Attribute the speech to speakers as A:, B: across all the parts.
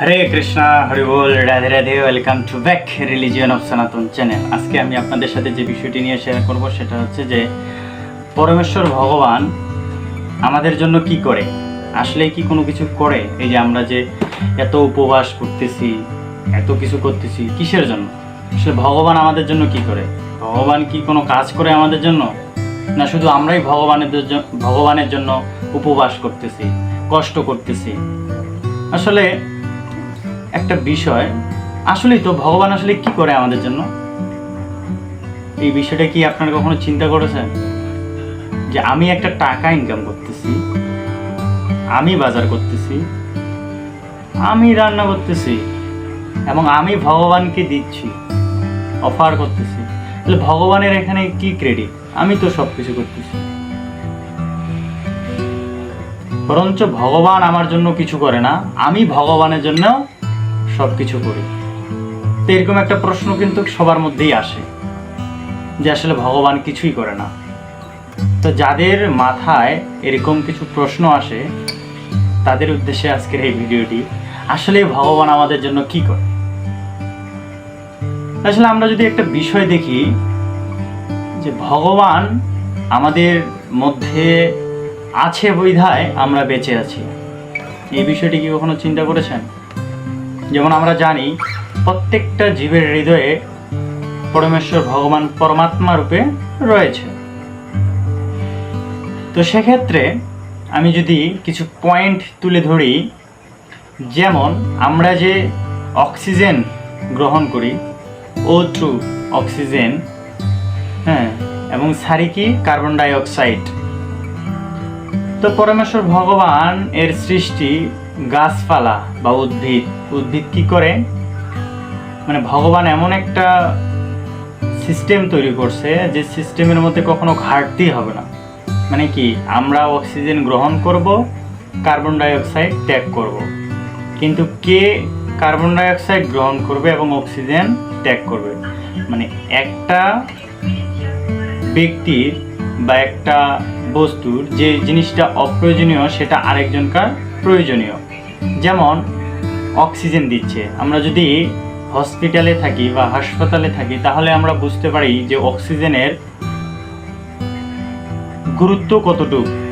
A: Hare Krishna, Hari ball, Radhe Radhe welcome to back religion of Sanatan channel আজকে আমি আপনাদের সাথে যে বিষয়টি নিয়ে শেয়ার করব সেটা হচ্ছে যে, পরমেশ্বর ভগবান আমাদের জন্য কি করে? আসলে কি কোনো কিছু করে? এই যে আমরা যে এত উপবাস করতেছি, এত কিছু করতেছি, কিসের জন্য? আসলে ভগবান আমাদের জন্য কি করে? ভগবান কি কোনো কাজ করে আমাদের জন্য? না শুধু আমরাই ভগবানের ভগবানের জন্য উপবাস করতেছি, কষ্ট করতেছি? আসলে একটা বিষয়। আসলেই তো, ভগবান আসলে কি করে আমাদের জন্য? এই বিষয়টা কি আপনারা কখনো চিন্তা করেছেন? যে আমি একটা টাকা ইনকাম করতেছি, আমি বাজার করতেছি, আমি রান্না করতেছি, এবং আমি ভগবানকে দিচ্ছি অফার করতেছি। তাহলে ভগবানের এখানে কি ক্রেডিট আমি তো সব কিছু করতেছি। বরঞ্চ ভগবান আমার জন্য কিছু করে না, আমি ভগবানের জন্য সব কিছু করি। তো এরকম একটা প্রশ্ন কিন্তু সবার মধ্যেই আসে, যে আসলে ভগবান কিছুই করে না। তো যাদের মাথায় এরকম কিছু প্রশ্ন আসে, তাদের উদ্দেশ্যে আজকের এই ভিডিওটি, আসলে ভগবান আমাদের জন্য কি করে? আসলে আমরা যদি একটা বিষয় দেখি, যে ভগবান আমাদের মধ্যে আছে বৈধায় আমরা বেঁচে আছি। এই বিষয়টি কি কখনো চিন্তা করেছেন? যেমন আমরা জানি, প্রত্যেকটা জীবের হৃদয়ে পরমেশ্বর ভগবান পরমাত্মা রূপে রয়েছে। তো সেক্ষেত্রে আমি যদি কিছু পয়েন্ট তুলে ধরি, যেমন আমরা যে অক্সিজেন গ্রহণ করি ও টু অক্সিজেন হ্যাঁ এবং সারি কি কার্বন ডাই অক্সাইড তো পরমেশ্বর ভগবান এর সৃষ্টি গাছপালা বা উদ্ভিদ উদ্ভিদ কি করে? মানে ভগবান এমন একটা সিস্টেম তৈরি করছে যে সিস্টেমের মধ্যে কখনো ঘাটতি হবে না। মানে কি, আমরা অক্সিজেন গ্রহণ করব কার্বন ডাই অক্সাইড ত্যাগ করব। কিন্তু কে কার্বন ডাই অক্সাইড গ্রহণ করবে এবং অক্সিজেন ত্যাগ করবে? মানে একটা ব্যক্তির বা একটা বস্তুর যে জিনিসটা অপ্রয়োজনীয় সেটা আরেকজনকার প্রয়োজনীয়। যেমন অক্সিজেন দিচ্ছে। আমরা যদি হসপিটালে থাকি বা হাসপাতালে থাকি, তাহলে আমরা বুঝতে পারি যে অক্সিজেনের গুরুত্ব কতটুকু।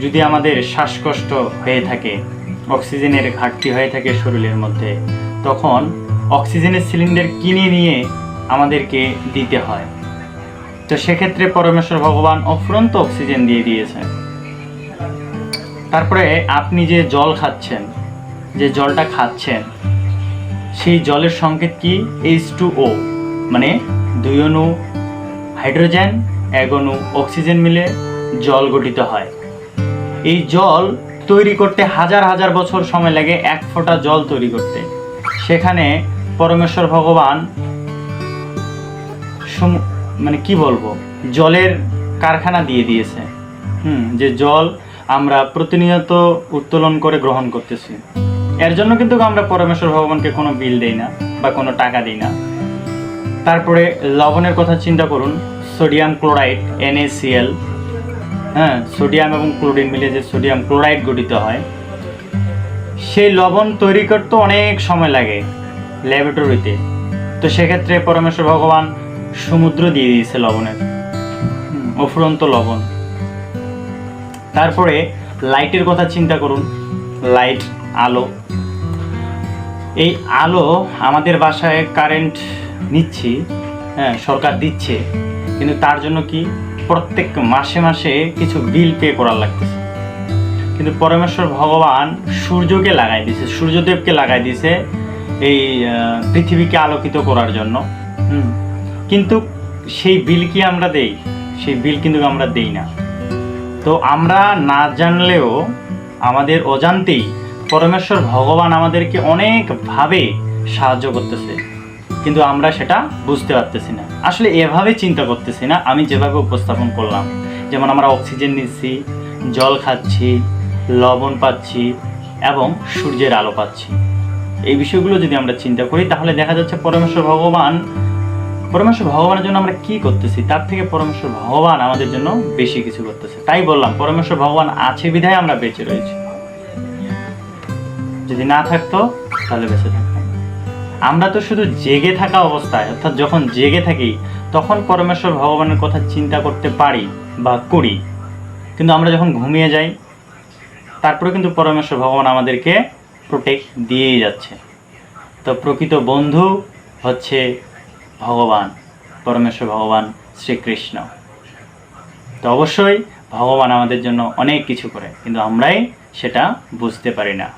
A: যদি আমাদের শ্বাসকষ্ট হয়ে থাকে, অক্সিজেনের ঘাটতি হয়ে থাকে শরীরের মধ্যে, তখন অক্সিজেনের সিলিন্ডার কিনে নিয়ে আমাদেরকে দিতে হয়। তো সেক্ষেত্রে পরমেশ্বর ভগবান অফুরন্ত অক্সিজেন দিয়ে দিয়েছেন। তারপরে আপনি যে জল খাচ্ছেন যে জলটা খাচ্ছেন, সেই জলের সংকেত কি? এইচ টু ও মানে দুই অণু হাইড্রোজেন, এক অণু অক্সিজেন মিলে জল গঠিত হয়। এই জল তৈরি করতে হাজার হাজার বছর সময় লাগে এক ফোঁটা জল তৈরি করতে। সেখানে পরমেশ্বর ভগবান মানে কি বলব, জলের কারখানা দিয়ে দিয়েছে। হুম, যে জল আমরা প্রতিনিয়ত উত্তোলন করে গ্রহণ করতেছি। এর জন্য কিন্তু আমরা পরমেশ্বর ভগবানকে কোনো বিল দেই না বা কোনো টাকা দিই না। তারপরে লবণের কথা চিন্তা করুন, সোডিয়াম ক্লোরাইড NaCl হ্যাঁ সোডিয়াম এবং ক্লোরিন মিলে যে সোডিয়াম ক্লোরাইড গঠিত হয়, সেই লবণ তৈরি করতে অনেক সময় লাগে ল্যাবরেটরিতে। তো সেক্ষেত্রে পরমেশ্বর ভগবান সমুদ্র দিয়ে দিয়েছে লবণের অফুরন্ত লবণ। তারপরে লাইটের কথা চিন্তা করুন, লাইট আলো। এই আলো আমাদের বাসায় কারেন্ট নিচ্ছি হ্যাঁ সরকার দিচ্ছে, কিন্তু তার জন্য কি প্রত্যেক মাসে মাসে কিছু বিল পে করার লাগতেছে। কিন্তু পরমেশ্বর ভগবান সূর্যকে লাগাই দিয়েছে, সূর্যদেবকে লাগাই দিয়েছে এই পৃথিবীকে আলোকিত করার জন্য। কিন্তু সেই বিল কি আমরা দেই? সেই বিল কিন্তু আমরা দেই না। তো আমরা না জানলেও আমাদের অজান্তেই পরমেশ্বর ভগবান আমাদেরকে অনেকভাবে সাহায্য করতেছে, কিন্তু আমরা সেটা বুঝতে পারতেছি না। আসলে এভাবে চিন্তা করতেছি না, আমি যেভাবে উপস্থাপন করলাম। যেমন আমরা অক্সিজেন নিচ্ছি, জল খাচ্ছি, লবণ পাচ্ছি এবং সূর্যের আলো পাচ্ছি। এই বিষয়গুলো যদি আমরা চিন্তা করি, তাহলে দেখা যাচ্ছে পরমেশ্বর ভগবান, পরমেশ্বর ভগবানের জন্য আমরা কি করতেছি? তার থেকে পরমেশ্বর ভগবান আমাদের জন্য বেশি কিছু করতেছে। তাই বললাম, পরমেশ্বর ভগবান আছে বিধায় আমরা বেঁচে রয়েছি। যদি না থাকতো, তাহলে বেঁচে থাকতাম। আমরা তো শুধু জেগে থাকা অবস্থায়, অর্থাৎ যখন জেগে থাকি, তখন পরমেশ্বর ভগবানের কথা চিন্তা করতে পারি বা করি। কিন্তু আমরা যখন ঘুমিয়ে যাই, তারপরে কিন্তু পরমেশ্বর ভগবান আমাদেরকে প্রোটেক্ট দিয়েই যাচ্ছে। তো প্রকৃত বন্ধু হচ্ছে ভগবান, পরমেশ্বর ভগবান শ্রীকৃষ্ণ। তো অবশ্যই ভগবান আমাদের জন্য অনেক কিছু করে, কিন্তু আমরাই সেটা বুঝতে পারি না।